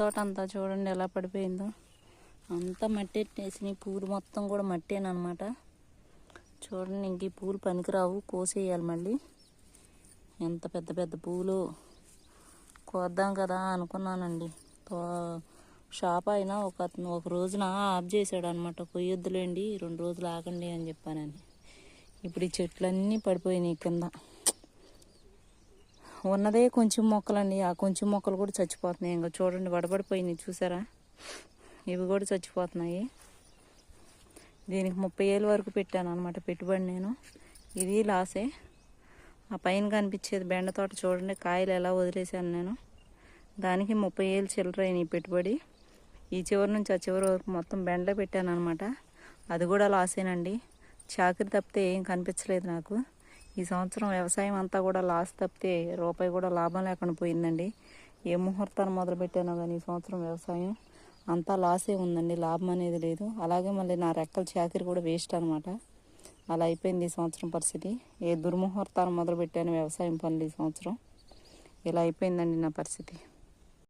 తోట అంతా చూడండి ఎలా పడిపోయిందో. అంతా మట్టి ఎట్టేసినాయి పూలు మొత్తం కూడా మట్టేనమాట చూడండి ఇంక ఈ పూలు పనికిరావు కోసేయాలి మళ్ళీ. ఎంత పెద్ద పెద్ద పూలు. కోద్దాం కదా అనుకున్నానండి. తో- షాప్ అయినా ఒక అతను ఒక రోజున ఆఫ్ చేశాడు అనమాట కొయ్యొద్దులేండి రెండు రోజులు ఆగండి అని చెప్పానని. ఇప్పుడు ఈ చెట్లన్నీ పడిపోయినాయి కింద. ఉన్నదే కొంచెం మొక్కలండి. ఆ కొంచెం మొక్కలు కూడా చచ్చిపోతున్నాయి. ఇంకా చూడండి వడబడిపోయినాయి. చూసారా? ఇవి కూడా చచ్చిపోతున్నాయి. దీనికి ముప్పై ఏళ్ళ వరకు పెట్టాను అనమాట పెట్టుబడి నేను. ఇది లాసే. ఆ పైన కనిపించేది బెండ తోట చూడండి కాయలు ఎలా వదిలేశాను నేను. దానికి ముప్పై ఏళ్ళు చిల్లరైన పెట్టుబడి. ఈ చివరి నుంచి ఆ చివరి వరకు మొత్తం బెండలో పెట్టాను అనమాట అది కూడా లాసేనండి. చాకరి తప్పితే ఏం కనిపించలేదు నాకు. ఈ సంవత్సరం వ్యవసాయం అంతా కూడా లాస్ తప్పితే రూపాయి కూడా లాభం లేకుండా పోయిందండి. ఏ ముహూర్తాన్ని మొదలుపెట్టానో కానీ ఈ సంవత్సరం వ్యవసాయం అంతా లాసే ఉందండి. లాభం అనేది లేదు. అలాగే మళ్ళీ నా రెక్కల చాకరీ కూడా వేస్ట్ అనమాట అలా అయిపోయింది ఈ సంవత్సరం పరిస్థితి. ఏ దుర్ముహూర్తాన్ని మొదలుపెట్టాను వ్యవసాయం పనులు ఈ సంవత్సరం. ఇలా అయిపోయిందండి నా పరిస్థితి.